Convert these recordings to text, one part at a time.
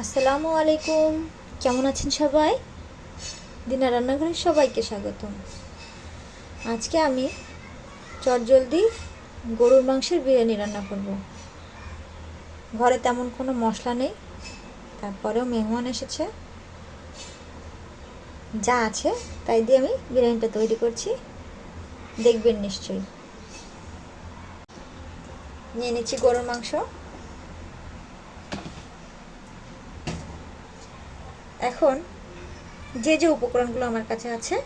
আসসালামু আলাইকুম কেমন আছেন সবাই? দিনা রান্নাঘরে সবাইকে স্বাগতম। আজকে আমি চটজলদি গরুর মাংসের বিরিয়ানি রান্না করব। ঘরে তেমন কোনো মশলা নেই, তারপরেও মেহমান এসেছে। যা আছে, তাই দিয়ে আমি বিরিয়ানিটা তৈরি করছি। দেখবেন নিশ্চয়ই। নিয়ে নিচ্ছি গরুর মাংস। এখন যে যে উপকরণগুলো আমার কাছে আছে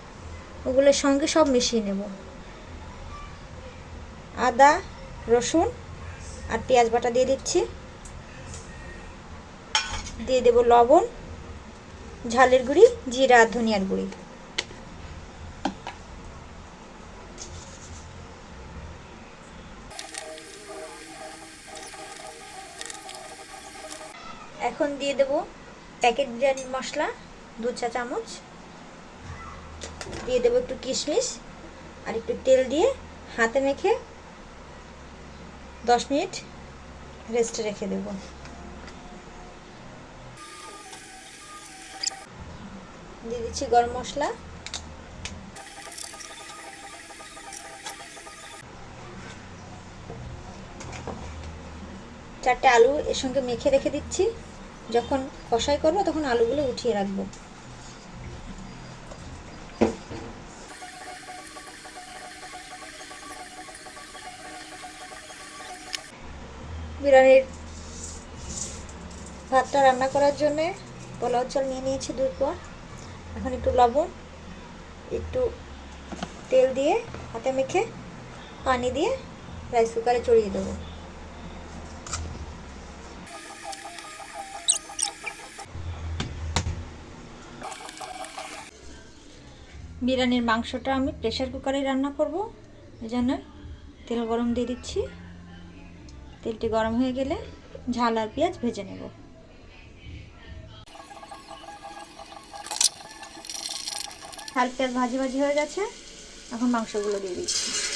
ওগুলোর সঙ্গে সব মিশিয়ে নেব। আদা, রসুন আর পেঁয়াজ বাটা দিয়ে দিচ্ছি। দিয়ে দেব লবণ, ঝালের গুঁড়ি, জিরা আর ধনিয়ার গুঁড়ি। এখন দিয়ে দেব প্যাকেট বিরিয়ানি মশলা, দু চা চামচ। দিয়ে দেবো একটু কিশমিশ আর একটু তেল দিয়ে হাতে মেখে দশ মিনিট রেস্টে রেখে দেব। দিয়ে দিচ্ছি গরম মশলা। চারটে আলু এর সঙ্গে মেখে রেখে দিচ্ছি। যখন কষাই করব, তখন আলুগুলো উঠিয়ে রাখব। বিরিয়ানির ভাতটা রান্না করার জন্যে পোলাও চাল নিয়ে নিয়েছি দুই পর এখন একটু লবণ, একটু তেল দিয়ে, হাতে মেখে পানি দিয়ে রাইস কুকারে চড়িয়ে দেবো। বিরিয়ানির মাংসটা আমি প্রেশার কুকারে রান্না করব। এই জন্য তেল গরম দিয়ে দিচ্ছি। তেলটি গরম হয়ে গেলে ঝাল আর পেঁয়াজ ভেজে নেব। ঝাল পেঁয়াজ ভাজি ভাজি হয়ে গেছে। এখন মাংসগুলো দিয়ে দিচ্ছি।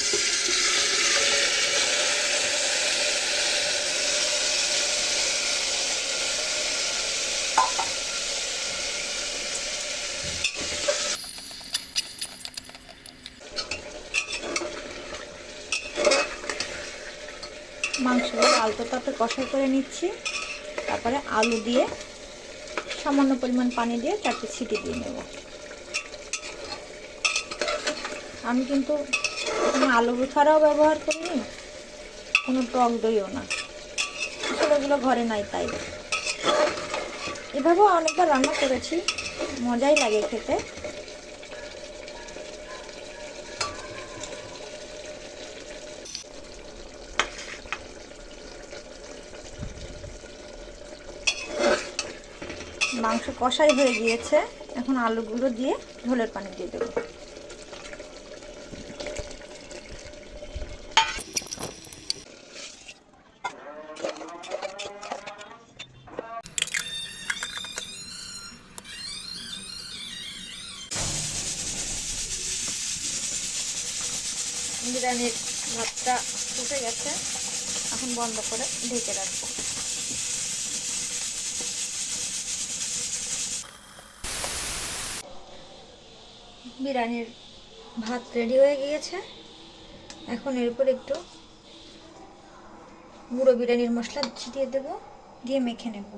মাংসগুলো আলতো তাতে কষাই করে নিচ্ছি। তারপরে আলু দিয়ে সামান্য পরিমাণ পানি দিয়ে চারটে ছিটি দিয়ে নেব। আমি কিন্তু আলু ছাড়াও ব্যবহার করিনি, কোনো টক দইও না। আসলে এগুলো ঘরে নাই তাই। এভাবেও অনেকবার রান্না করেছি, মজাই লাগে খেতে। মাংস কষাই হয়ে গিয়েছে। এখন আলুগুলো দিয়ে ঝোলের পানি দিয়ে দেবো। বিরিয়ানির ভাতটা ফুটে গেছে। এখন বন্ধ করে ঢেকে রাখব। বিরিয়ানির ভাত রেডি হয়ে গিয়েছে। এখন এর উপর একটু গুঁড়ো বিরিয়ানির মশলা ছিটিয়ে দেবো, দিয়ে মেখে নেব।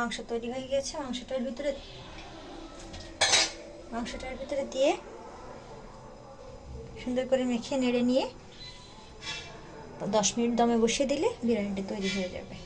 মাংস তৈরি হয়ে গেছে। মাংসটার ভিতরে মাংসটার ভিতরে দিয়ে সুন্দর করে মেখে নেড়ে নিয়ে দশ মিনিট দমে বসিয়ে দিলে বিরিয়ানিটা তৈরি হয়ে যাবে।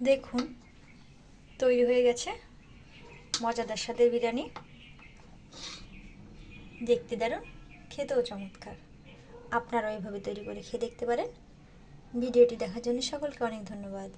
দেখুন, তৈরি হয়ে গেছে মজাদার স্বাদের বিরিয়ানি। দেখতে দারুণ, খেতেও চমৎকার। আপনারাও এইভাবে তৈরি করে খেয়ে দেখতে পারেন। ভিডিওটি দেখার জন্য সকলকে অনেক ধন্যবাদ।